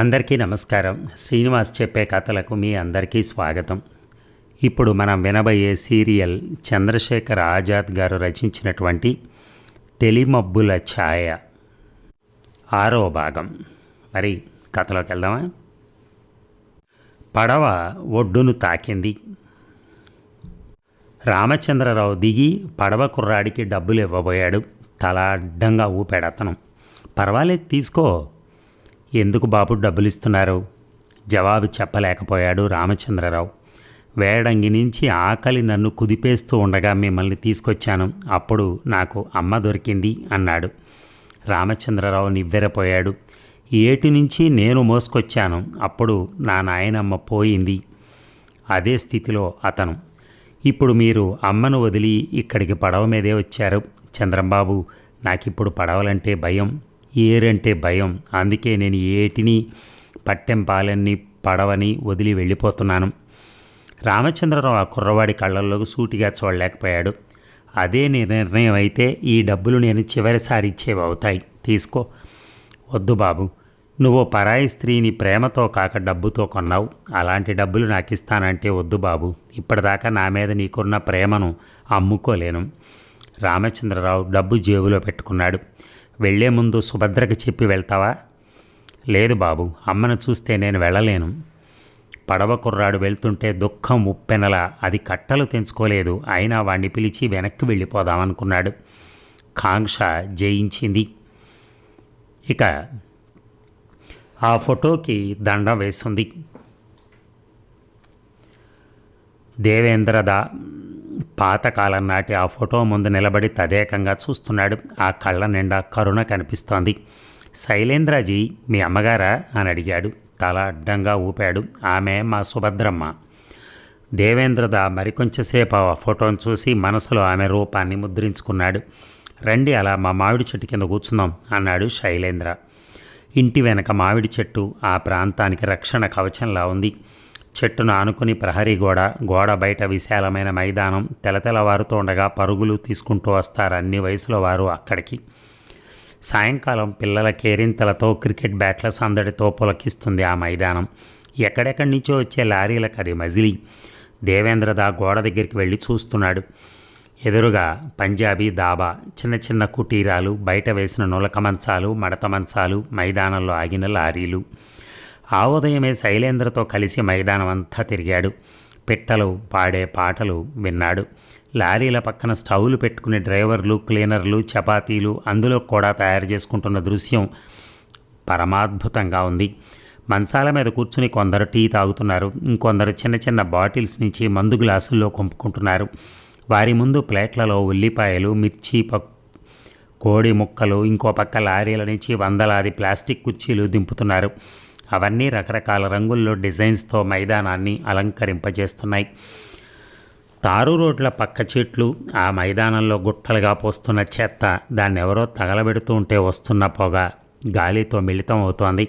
అందరికీ నమస్కారం. శ్రీనివాస్ చెప్పే కథలకు మీ అందరికీ స్వాగతం. ఇప్పుడు మనం వినబోయే సీరియల్ చంద్రశేఖర్ ఆజాద్ గారు రచించినటువంటి తెలిమబ్బుల ఛాయ. ఆరో భాగం. మరి కథలోకి వెళ్దామా? పడవ ఒడ్డును తాకింది. రామచంద్రరావు దిగి పడవ కుర్రాడికి డబ్బులు ఇవ్వబోయాడు తల అడ్డంగా ఊపాడు అతను. పర్వాలేదు తీసుకో. ఎందుకు బాబు డబ్బులిస్తున్నారు? జవాబు చెప్పలేకపోయాడు రామచంద్రరావు. వేడంగి నుంచి ఆకలి నన్ను కుదిపేస్తూ ఉండగా మిమ్మల్ని తీసుకొచ్చాను. అప్పుడు నాకు అమ్మ దొరికింది అన్నాడు. రామచంద్రరావు నివ్వెరపోయాడు. ఏటి నుంచి నేను మోసుకొచ్చాను? అప్పుడు నా నాయనమ్మ పోయింది. అదే స్థితిలో అతను. ఇప్పుడు మీరు అమ్మను వదిలి ఇక్కడికి పడవ మీదే వచ్చారు. చంద్రంబాబు నాకిప్పుడు పడవలంటే భయం. ఏరంటే భయం. అందుకే నేను ఏటిని పట్టెం పాలన్ని పడవని వదిలి వెళ్ళిపోతున్నాను. రామచంద్రరావు ఆ కుర్రవాడి కళ్ళల్లోకి సూటిగా చూడలేకపోయాడు. అదే నిర్ణయం అయితే ఈ డబ్బులు నేను చివరిసారి ఇచ్చేవి అవుతాయి. తీసుకో. వద్దు బాబు. నువ్వు పరాయి స్త్రీని ప్రేమతో కాక డబ్బుతో కొన్నావు. అలాంటి డబ్బులు నాకు ఇస్తానంటే వద్దు బాబు. ఇప్పటిదాకా నా మీద నీకున్న ప్రేమను అమ్ముకోలేను. రామచంద్రరావు డబ్బు జేబులో పెట్టుకున్నాడు. వెళ్ళే ముందు సుభద్రకి చెప్పి వెళ్తావా? లేదు బాబు అమ్మను చూస్తే నేను వెళ్ళలేను. పడవ కుర్రాడు వెళ్తుంటే దుఃఖం ఉప్పెనల. అది కట్టలు తెంచుకోలేదు. అయినా వాణ్ణి పిలిచి వెనక్కి వెళ్ళిపోదామనుకున్నాడు. కాంక్ష జయించింది. ఇక ఆ ఫోటోకి దండం వేస్తుంది దేవేంద్రదా పాతకాలం నాటి ఆ ఫోటో ముందు నిలబడి తదేకంగా చూస్తున్నాడు. ఆ కళ్ళ నిండా కరుణ కనిపిస్తోంది. శైలేంద్రజీ మీ అమ్మగారా? అని అడిగాడు. తల అడ్డంగా ఊపాడు. ఆమె మా సుభద్రమ్మ. దేవేంద్రద మరికొంచెంసేపు ఆ ఫోటోను చూసి మనసులో ఆమె రూపాన్ని ముద్రించుకున్నాడు. రండి అలా మా మామిడి చెట్టు కింద కూర్చుందాం అన్నాడు శైలేంద్ర. ఇంటి వెనక మామిడి చెట్టు ఆ ప్రాంతానికి రక్షణ కవచంలా ఉంది. చెట్టును ఆనుకుని ప్రహరీ గోడ గోడ బయట విశాలమైన మైదానం తెలతెలవారుతో ఉండగా పరుగులు తీసుకుంటూ వస్తారు అన్ని వయసుల వారు అక్కడికి. సాయంకాలం పిల్లల కేరింతలతో క్రికెట్ బ్యాట్ల సందడితో పులకిస్తుంది ఆ మైదానం. ఎక్కడెక్కడి నుంచో వచ్చే లారీలకు అది మజిలీ. దా గోడ దగ్గరికి వెళ్ళి చూస్తున్నాడు. ఎదురుగా పంజాబీ దాబా చిన్న చిన్న కుటీరాలు బయట వేసిన నులక మంచాలు మడత మంచాలు మైదానంలో ఆగిన లారీలు. ఆ ఉదయమే శైలేంద్రతో కలిసి మైదానం అంతా తిరిగాడు. పిట్టలు పాడే పాటలు విన్నాడు. లారీల పక్కన స్టవ్లు పెట్టుకునే డ్రైవర్లు క్లీనర్లు చపాతీలు అందులో కూడా తయారు చేసుకుంటున్న దృశ్యం పరమాద్భుతంగా ఉంది. మంచాల మీద కూర్చుని కొందరు టీ తాగుతున్నారు. ఇంకొందరు చిన్న చిన్న బాటిల్స్ నుంచి మందు గ్లాసుల్లో కొంపుకుంటున్నారు. వారి ముందు ప్లేట్లలో ఉల్లిపాయలు మిర్చి పక్ కోడి ముక్కలు ఇంకో పక్క లారీల నుంచి వందలాది ప్లాస్టిక్ కుర్చీలు దింపుతున్నారు. అవన్నీ రకరకాల రంగుల్లో డిజైన్స్తో మైదానాన్ని అలంకరింపజేస్తున్నాయి. తారు రోడ్ల పక్క చెట్లు ఆ మైదానంలో గుట్టలుగా పోస్తున్న చెత్త దాన్ని ఎవరో తగలబెడుతూ ఉంటే వస్తున్న పొగ గాలితో మిళితం అవుతోంది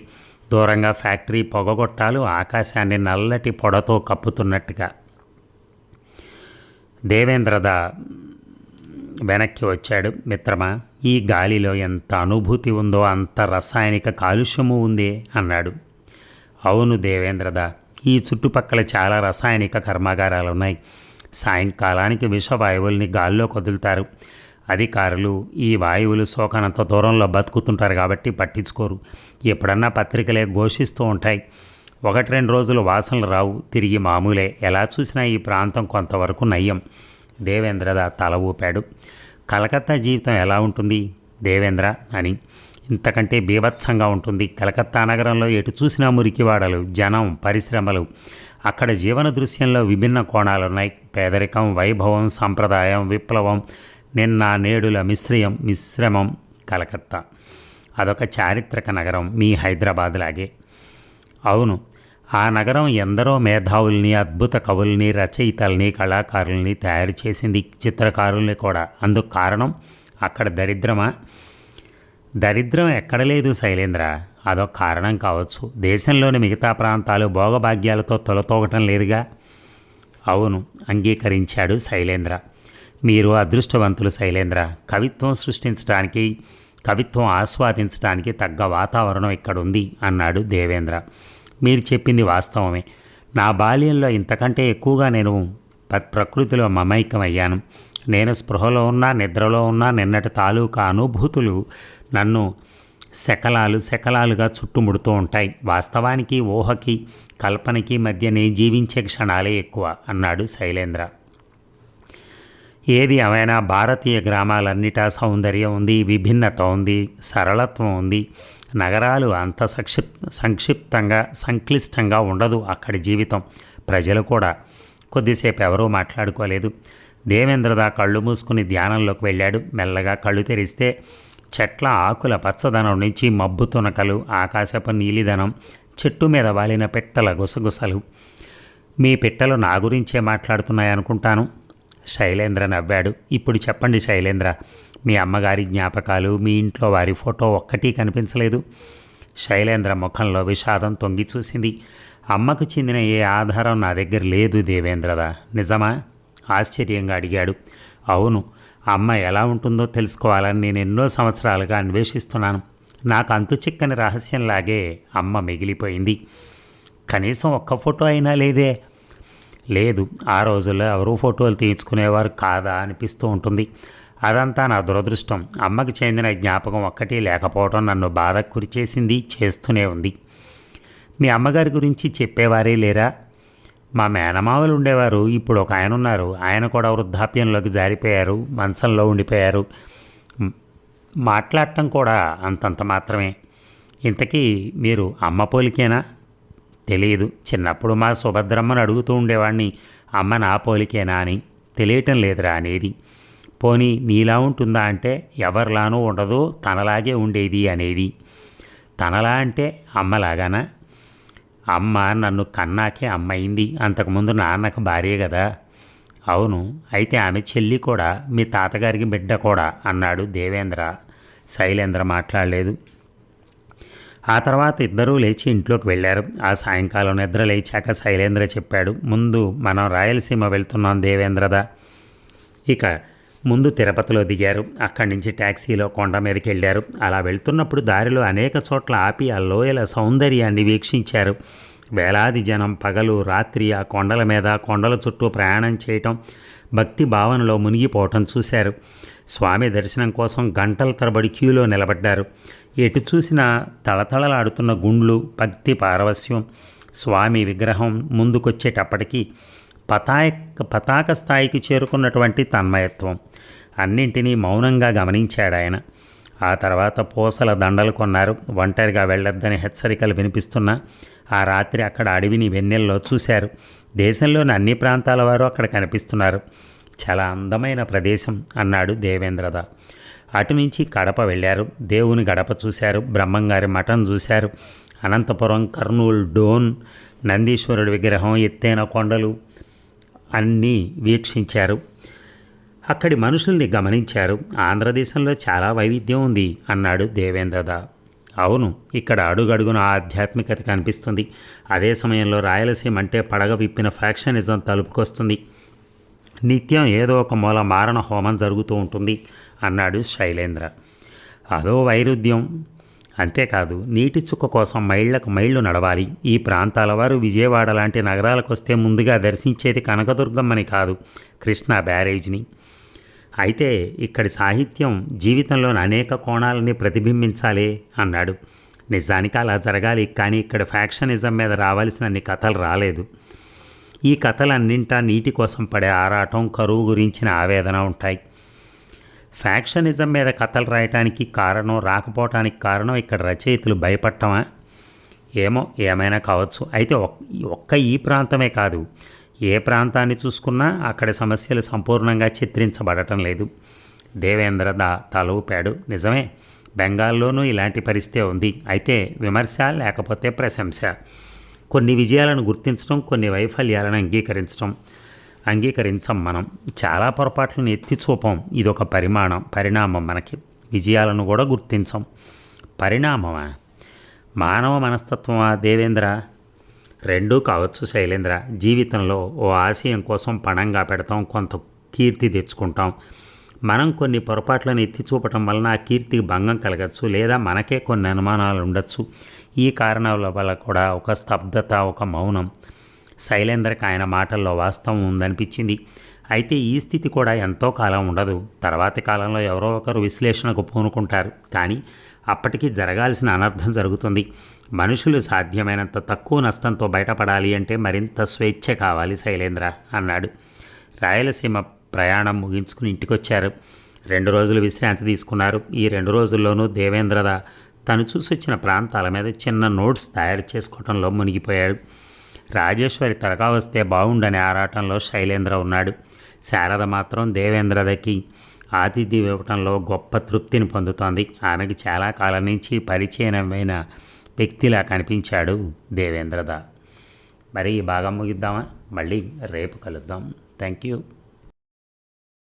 దూరంగా ఫ్యాక్టరీ పొగగొట్టాలు ఆకాశాన్ని నల్లటి పొడతో కప్పుతున్నట్టుగా. దేవేంద్రద వెనక్కి వచ్చాడు. మిత్రమా ఈ గాలిలో ఎంత అనుభూతి ఉందో అంత రసాయనిక కాలుష్యము ఉంది అన్నాడు. అవును దేవేంద్రద ఈ చుట్టుపక్కల చాలా రసాయనిక కర్మాగారాలు ఉన్నాయి సాయంకాలానికి విషవాయువుల్ని గాల్లో కదులుతారు. అధికారులు ఈ వాయువులు సోకనంత దూరంలో బతుకుతుంటారు కాబట్టి పట్టించుకోరు. ఎప్పుడన్నా పత్రికలే ఘోషిస్తూ ఉంటాయి. ఒకటి రెండు రోజులు వాసనలు రావు తిరిగి మామూలే. ఎలా చూసినా ఈ ప్రాంతం కొంతవరకు నయ్యం. దేవేంద్రద తల ఊపాడు. కలకత్తా జీవితం ఎలా ఉంటుంది? దేవేంద్ర అని. ఇంతకంటే బీభత్సంగా ఉంటుంది. కలకత్తా నగరంలో ఎటు చూసినా మురికివాడలు జనం పరిశ్రమలు. అక్కడ జీవన దృశ్యంలో విభిన్న కోణాలున్నాయి. పేదరికం వైభవం సంప్రదాయం విప్లవం నిన్న నేడుల మిశ్రయం మిశ్రమం కలకత్తా. అదొక చారిత్రక నగరం మీ హైదరాబాద్ లాగే. అవును ఆ నగరం ఎందరో మేధావుల్ని అద్భుత కవుల్ని రచయితల్ని కళాకారుల్ని తయారు చేసింది చిత్రకారుల్ని కూడా. అందుకు కారణం అక్కడ దరిద్రమా? దరిద్రం ఎక్కడ లేదు శైలేంద్ర. అదొక కారణం కావచ్చు. దేశంలోని మిగతా ప్రాంతాలు భోగభాగ్యాలతో తొలతోగటం లేదుగా? అవును అంగీకరించాడు శైలేంద్ర. మీరు అదృష్టవంతులు శైలేంద్ర. కవిత్వం సృష్టించడానికి కవిత్వం ఆస్వాదించడానికి తగ్గ వాతావరణం ఇక్కడ ఉంది అన్నాడు దేవేంద్ర. మీరు చెప్పింది వాస్తవమే. నా బాల్యంలో ఇంతకంటే ఎక్కువగా నేను ప- ప్రకృతిలో మమైకమయ్యాను. నేను స్పృహలో ఉన్నా నిద్రలో ఉన్నా నిన్నటి తాలూకా అనుభూతులు నన్ను శకలాలు శకలాలుగా చుట్టుముడుతూ ఉంటాయి. వాస్తవానికి ఊహకి కల్పనకి మధ్యనే జీవించే క్షణాలే ఎక్కువ అన్నాడు శైలేంద్ర. ఏది అవైనా భారతీయ గ్రామాలన్నిటా సౌందర్యం ఉంది విభిన్నత ఉంది సరళత్వం ఉంది. నగరాలు అంత సంక్షిప్ సంక్షిప్తంగా సంక్లిష్టంగా ఉండదు అక్కడి జీవితం. ప్రజలు కూడా కొద్దిసేపు ఎవరూ మాట్లాడుకోలేదు. దేవేంద్రదా కళ్ళు మూసుకుని ధ్యానంలోకి వెళ్ళాడు. మెల్లగా కళ్ళు తెరిస్తే చెట్ల ఆకుల పచ్చదనం నుంచి మబ్బు తునకలు ఆకాశపు నీలిదనం చెట్టు మీద వాలిన పిట్టల గుసగుసలు. మీ పిట్టలు నా గురించే మాట్లాడుతున్నాయనుకుంటాను. శైలేంద్ర నవ్వాడు. ఇప్పుడు చెప్పండి శైలేంద్ర మీ అమ్మగారి జ్ఞాపకాలు మీ ఇంట్లో వారి ఫోటో ఒక్కటి కనిపించలేదు. శైలేంద్ర ముఖంలో విషాదం తొంగి చూసింది. అమ్మకు చెందిన ఏ ఆధారం నా దగ్గర లేదు దేవేంద్రదా? నిజమా? ఆశ్చర్యంగా అడిగాడు. అవును అమ్మ ఎలా ఉంటుందో తెలుసుకోవాలని నేను ఎన్నో సంవత్సరాలుగా అన్వేషిస్తున్నాను. నాకు అంతు చిక్కని రహస్యంలాగే అమ్మ మిగిలిపోయింది. కనీసం ఒక్క ఫోటో అయినా లేదే. లేదు ఆ రోజుల్లో ఎవరూ ఫోటోలు తీయించుకునేవారు కాదా అనిపిస్తూ ఉంటుంది. అదంతా నా దురదృష్టం. అమ్మకి చెందిన జ్ఞాపకం ఒక్కటి లేకపోవడం నన్ను బాధకు గురిచేసింది చేస్తూనే ఉంది. మీ అమ్మగారి గురించి చెప్పేవారే లేరా? మా మేనమామలు ఉండేవారు. ఇప్పుడు ఒక ఆయన ఉన్నారు ఆయన కూడా వృద్ధాప్యంలోకి జారిపోయారు. మంచంలో ఉండిపోయారు. మాట్లాడటం కూడా అంతంత మాత్రమే. ఇంతకీ మీరు అమ్మ పోలికేనా? తెలియదు చిన్నప్పుడు మా సుభద్రమ్మను అడుగుతూ ఉండేవాడిని అమ్మ నా పోలికేనా? అని. తెలియటం లేదురా అనేది. పోనీ నీలా ఉంటుందా అంటే ఎవరిలానూ ఉండదు. తనలాగే ఉండేది అనేది. తనలా అంటే అమ్మలాగానా? అమ్మ నన్ను కన్నాకే అమ్మైంది. అంతకుముందు నాన్నకు భార్య కదా అవును అయితే ఆమె చెల్లి కూడా మీ తాతగారికి బిడ్డ కూడా అన్నాడు దేవేంద్ర. శైలేంద్ర మాట్లాడలేదు. ఆ తర్వాత ఇద్దరూ లేచి ఇంట్లోకి వెళ్ళారు. ఆ సాయంకాలం నిద్ర లేచాక శైలేంద్ర చెప్పాడు ముందు మనం రాయలసీమ వెళ్తున్నాం దేవేంద్రదా. ఇక ముందు తిరుపతిలో దిగారు. అక్కడి నుంచి ట్యాక్సీలో కొండ మీదకి వెళ్ళారు అలా వెళ్తున్నప్పుడు దారిలో అనేక చోట్ల ఆపి ఆ లోయల సౌందర్యాన్ని వీక్షించారు. వేలాది జనం పగలు రాత్రి ఆ కొండల మీద కొండల చుట్టూ ప్రయాణం చేయటం భక్తి భావనలో మునిగిపోవటం చూశారు. స్వామి దర్శనం కోసం గంటల తరబడి క్యూలో నిలబడ్డారు. ఎటు చూసినా తళతళలాడుతున్న గుండ్లు భక్తి పారవస్యం స్వామి విగ్రహం ముందుకొచ్చేటప్పటికి పతాక పతాక స్థాయికి చేరుకున్నటువంటి తన్మయత్వం. అన్నింటినీ మౌనంగా గమనించాడు ఆయన ఆ తర్వాత పూసల దండలు కొన్నారు. ఒంటరిగా వెళ్ళొద్దని హెచ్చరికలు వినిపిస్తున్నా ఆ రాత్రి అక్కడ అడవిని వెన్నెల్లో చూశారు. దేశంలోని అన్ని ప్రాంతాల వారు అక్కడ కనిపిస్తున్నారు. చాలా అందమైన ప్రదేశం అన్నాడు దేవేంద్రద. అటు నుంచి కడప వెళ్ళారు. దేవుని గడప చూశారు. బ్రహ్మంగారి మఠం చూశారు. అనంతపురం కర్నూలు డోన్ నందీశ్వరుడి విగ్రహం ఎత్తైన కొండలు అన్నీ వీక్షించారు. అక్కడి మనుషుల్ని గమనించారు. ఆంధ్రదేశంలో చాలా వైవిధ్యం ఉంది అన్నాడు దేవేంద్రద. అవును ఇక్కడ అడుగడుగున ఆధ్యాత్మికత కనిపిస్తుంది. అదే సమయంలో రాయలసీమ అంటే పడగ విప్పిన ఫ్యాక్షనిజం తలుపుకొస్తుంది. నిత్యం ఏదో ఒక మూల మారణ హోమం జరుగుతూ ఉంటుంది అన్నాడు శైలేంద్ర. అదో వైరుధ్యం. అంతేకాదు నీటి చుక్క కోసం మైళ్ళకు మైళ్ళు నడవాలి. ఈ ప్రాంతాల వారు విజయవాడ లాంటి నగరాలకు వస్తే ముందుగా దర్శించేది కనకదుర్గమ్మని కాదు కృష్ణా బ్యారేజ్ని. అయితే ఇక్కడి సాహిత్యం జీవితంలోని అనేక కోణాలని ప్రతిబింబించాలి అన్నాడు. నిజానికి అలా జరగాలి కానీ ఇక్కడ ఫ్యాక్షనిజం మీద రావాల్సినన్ని కథలు రాలేదు. ఈ కథలన్నింటా నీటి కోసం పడే ఆరాటం కరువు గురించిన ఆవేదన ఉంటాయి. ఫ్యాక్షనిజం మీద కథలు రాయటానికి కారణం రాకపోవటానికి కారణం ఇక్కడ రచయితలు భయపడటమా? ఏమో ఏమైనా కావచ్చు. అయితే ఒక్- ఒక్క ఈ ప్రాంతమే కాదు. ఏ ప్రాంతాన్ని చూసుకున్నా అక్కడ సమస్యలు సంపూర్ణంగా చిత్రించబడటం లేదు. దేవేంద్ర దా తలూపాడు. నిజమే బెంగాల్లోనూ ఇలాంటి పరిస్థితే ఉంది. అయితే విమర్శ లేకపోతే ప్రశంస. కొన్ని విజయాలను గుర్తించడం కొన్ని వైఫల్యాలను అంగీకరించడం అంగీకరించం మనం. చాలా పొరపాట్లను ఎత్తి చూపం. ఇది ఒక పరిమాణం పరిణామం మనకి. విజయాలను కూడా గుర్తించం. పరిణామమా? మానవ మనస్తత్వమా దేవేంద్ర? రెండూ కావచ్చు శైలేంద్ర. జీవితంలో ఓ ఆశయం కోసం పణంగా పెడతాం కొంత కీర్తి తెచ్చుకుంటాం. మనం కొన్ని పొరపాట్లను ఎత్తి చూపటం వలన ఆ కీర్తికి భంగం కలగచ్చు లేదా మనకే కొన్ని అనుమానాలు ఉండొచ్చు. ఈ కారణాల వల్ల కూడా ఒక స్తబ్దత ఒక మౌనం. శైలేంద్రకి ఆయన మాటల్లో వాస్తవం ఉందనిపించింది. అయితే ఈ స్థితి కూడా ఎంతో కాలం ఉండదు. తర్వాతి కాలంలో ఎవరో ఒకరు విశ్లేషణకు పూనుకుంటారు. కానీ అప్పటికి జరగాల్సిన అనర్థం జరుగుతుంది. మనుషులు సాధ్యమైనంత తక్కువ నష్టంతో బయటపడాలి అంటే మరింత స్వేచ్ఛ కావాలి శైలేంద్ర అన్నాడు. రాయలసీమ ప్రయాణం ముగించుకుని ఇంటికొచ్చారు. రెండు రోజులు విశ్రాంతి తీసుకున్నారు. ఈ రెండు రోజుల్లోనూ దేవేంద్రద తను చూసొచ్చిన ప్రాంతాల మీద చిన్న నోట్స్ తయారు చేసుకోవడంలో మునిగిపోయాడు. రాజేశ్వరి త్వరగా వస్తే బాగుండని ఆరాటంలో శైలేంద్ర ఉన్నాడు. శారద మాత్రం దేవేంద్రదకి ఆతిథ్యం ఇవ్వటంలో గొప్ప తృప్తిని పొందుతోంది. ఆమెకి చాలా కాలం నుంచి పరిచయమైన వ్యక్తిలా కనిపించాడు దేవేంద్రద. మరి ఈ భాగం ముగిద్దామా? మళ్ళీ రేపు కలుద్దాం. Thank you